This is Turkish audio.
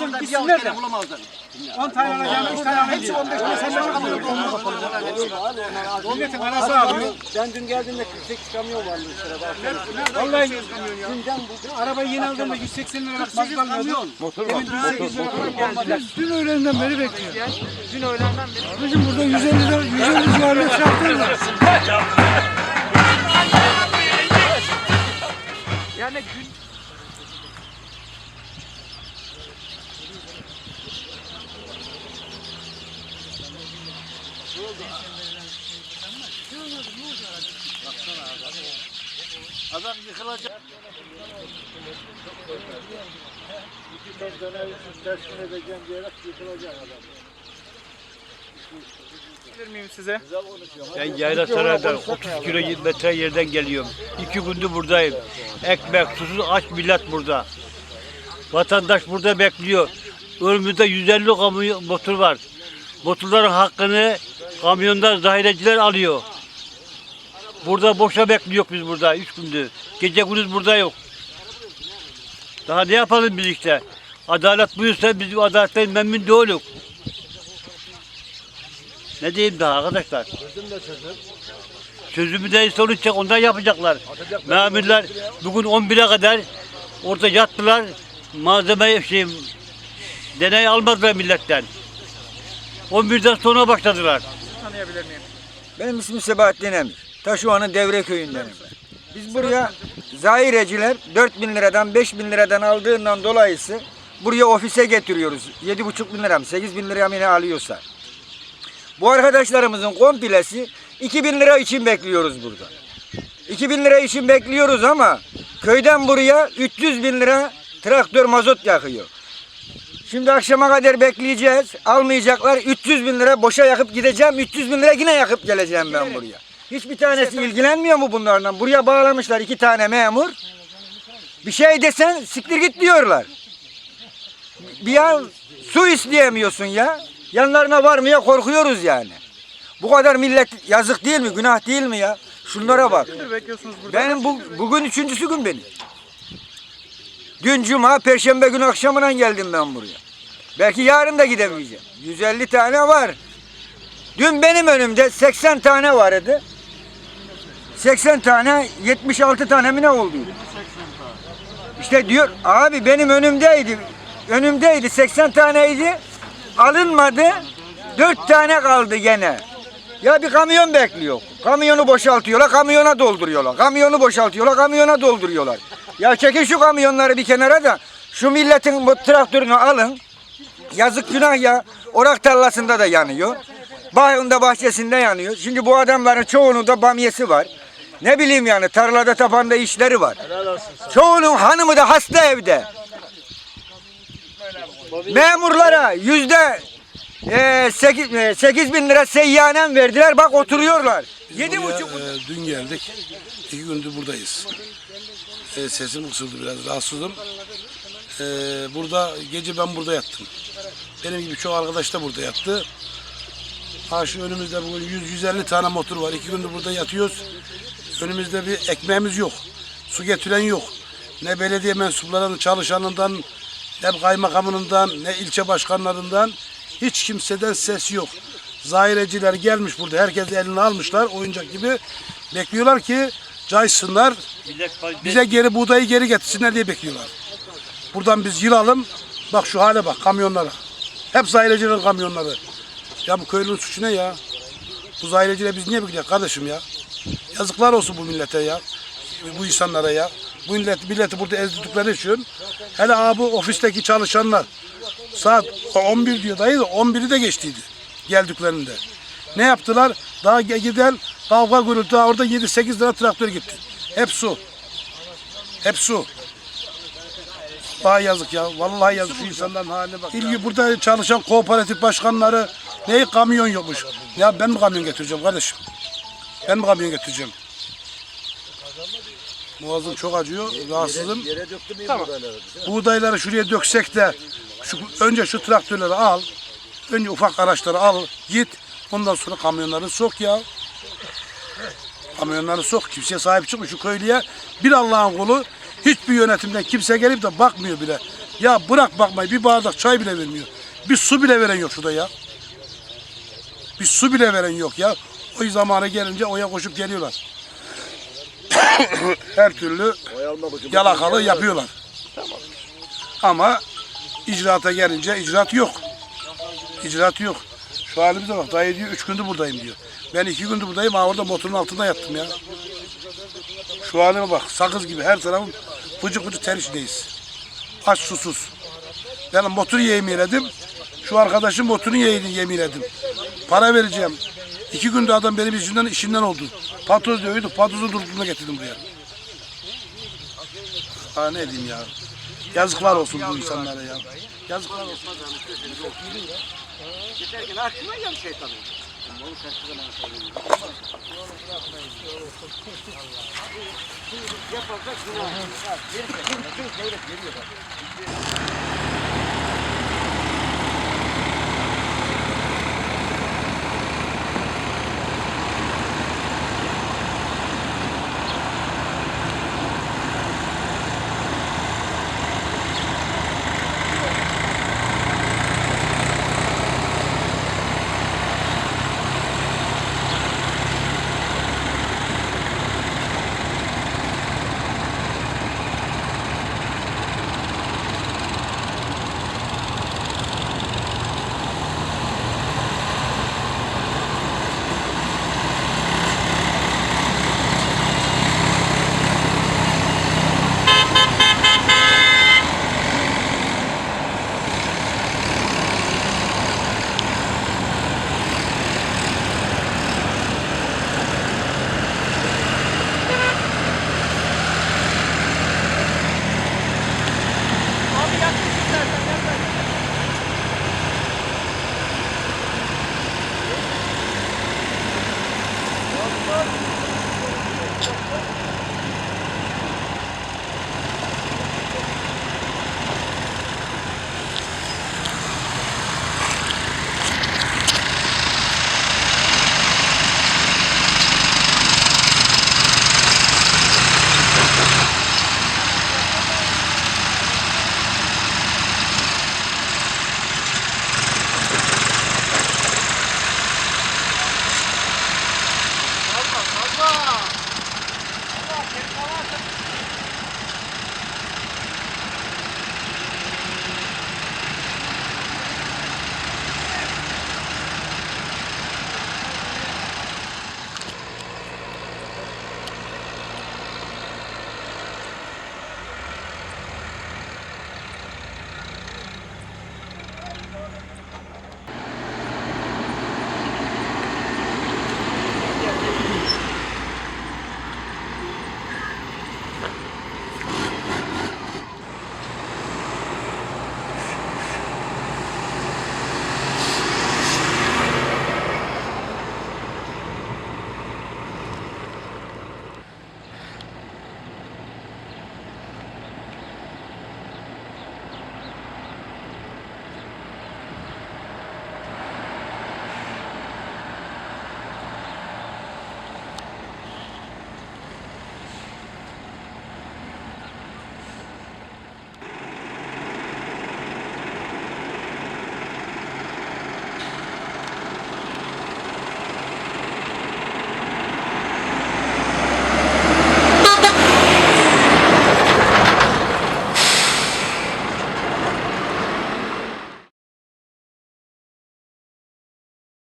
Kızsın, gitsinler de. 10 tane alacağım, 5 tane hepsi 15 lira sen bana alıyor. Milletin arası alıyor. Ben dün geldiğimde 48 kamyon vardı sırada. Vallahi günden bu. Arabayı yeni aldığımda 180 lira mazot alıyordu. Motor var. Dün öğlenden beri bekliyorum. Dün öğlenden beri. Bizim burada 150 lira, 150 civarında traktör var. Yani gün Adam yıkılacak. İki ton döner teslim edeceğim diyerek yıkılacak adam. size? Ben Yayla Saray'dan 30 kilometre yerden geliyorum. İki gündür buradayım. Ekmek, susuz aç millet burada. Vatandaş burada bekliyor. Önümüzde 150 kamyon motor var. Motorların hakkını kamyonda zahireciler alıyor. Burada boşa bekliyor biz burada üç gündür. Gece gündüz burada yok. Daha ne yapalım biz işte? Adalet buyursa biz adaletten memnun değiliz. Ne diyeyim daha arkadaşlar? Sözümü de sonuç ondan yapacaklar. Memurlar bugün 11'e kadar orada yattılar. Malzeme şey, deney almadılar milletten. 11'den sonra başladılar. Tanıyabilir miyim? Benim ismim Sebahattin Emir. Taşova'nın Devre köyündenim. Biz buraya zahireciler 4 bin liradan 5 bin liradan aldığından dolayısı buraya ofise getiriyoruz. 7,5 bin lira mı 8 bin lira mı ne alıyorsa. Bu arkadaşlarımızın komplesi 2 bin lira için bekliyoruz burada. 2 bin lira için bekliyoruz ama köyden buraya 300 bin lira traktör mazot yakıyor. Şimdi akşama kadar bekleyeceğiz. Almayacaklar. 300 bin lira boşa yakıp gideceğim. 300 bin lira yine yakıp geleceğim ben buraya. Hiçbir tanesi ilgilenmiyor mu bunlardan? Buraya bağlamışlar iki tane memur. Bir şey desen siktir git diyorlar. Bir an su isteyemiyorsun ya. Yanlarına varmaya korkuyoruz yani. Bu kadar millet yazık değil mi? Günah değil mi ya? Şunlara bak. Benim bu, bugün üçüncüsü gün benim. Dün cuma, perşembe günü akşamına geldim ben buraya. Belki yarın da gidemeyeceğim. 150 tane var. Dün benim önümde 80 tane vardı. 80 tane, 76 tane mi ne oldu? İşte diyor, abi benim önümdeydi. Önümdeydi, 80 taneydi. Alınmadı. 4 tane kaldı gene. Ya bir kamyon bekliyor. Kamyonu boşaltıyorlar, kamyona dolduruyorlar. Kamyonu boşaltıyorlar, kamyona dolduruyorlar. Ya çekin şu kamyonları bir kenara da şu milletin bu traktörünü alın. Yazık günah ya. Orak tarlasında da yanıyor. Bağında bahçesinde yanıyor. Şimdi bu adamların çoğunun da bamyesi var. Ne bileyim yani tarlada tapanda işleri var. Çoğunun hanımı da hasta evde. Memurlara yüzde e, sekiz, e, bin lira seyyanen verdiler. Bak oturuyorlar. Yedi Buraya, buçuk. e, dün geldik. İki gündür buradayız. E, sesim kısıldı biraz. Rahatsızım. E, burada gece ben burada yattım. Benim gibi çok arkadaş da burada yattı. Ha şu önümüzde bugün 100-150 tane motor var. İki gündür burada yatıyoruz. Önümüzde bir ekmeğimiz yok. Su getiren yok. Ne belediye mensuplarının çalışanından, ne kaymakamından, ne ilçe başkanlarından hiç kimseden ses yok. Zahireciler gelmiş burada. Herkes eline almışlar oyuncak gibi. Bekliyorlar ki caysınlar. Bize geri buğdayı geri getirsinler diye bekliyorlar. Buradan biz yılalım. Bak şu hale bak kamyonlara. Hep zahirecilerin kamyonları. Ya bu köylünün suçu ne ya? Bu zahireciyle biz niye bekliyoruz kardeşim ya? Yazıklar olsun bu millete ya. Bu insanlara ya. Bu millet, milleti burada ezdikleri için. Hele abi ofisteki çalışanlar. Saat 11 diyor dayı da 11'i de geçtiydi. Geldiklerinde. Ne yaptılar? Daha giden kavga gürültü daha orada 7-8 lira traktör gitti. Hep su. Hep su. Vallahi yazık ya. Vallahi yazık şu insanların haline bak. İlgi burada çalışan kooperatif başkanları neyi kamyon yokmuş. Ya ben mi kamyon getireceğim kardeşim? Ben mi kamyon getireceğim? Boğazım çok acıyor. Rahatsızım. Yere mü Tamam. buğdayları? Buğdayları şuraya döksek de şu, önce şu traktörleri al. Önce ufak araçları al. Git. Ondan sonra kamyonları sok ya. Kamyonları sok. Kimseye sahip çıkma şu köylüye. Bir Allah'ın kulu hiçbir yönetimden kimse gelip de bakmıyor bile. Ya bırak bakmayı. Bir bardak çay bile vermiyor. Bir su bile veren yok şurada ya. Bir su bile veren yok ya. O zamanı gelince oya koşup geliyorlar. Her türlü Oy yalakalı yapıyorlar. Ama icraata gelince icraat yok. İcraat yok. Şu halimize bak. Dayı diyor üç gündür buradayım diyor. Ben iki gündür buradayım. Ha orada motorun altında yattım ya. Şu halime bak. Sakız gibi her tarafım fıcı fıcı ter içindeyiz. Aç susuz. Ben motoru yemeğledim. Şu arkadaşın motorunu yeğini yemeğledim. Para vereceğim. İki günde adam benim yüzümden işinden oldu. Patroz diyordu. Patrozu durduğunda getirdim buraya. Ha ne diyeyim ya. Yazıklar olsun bu insanlara ya. Yazıklar olsun.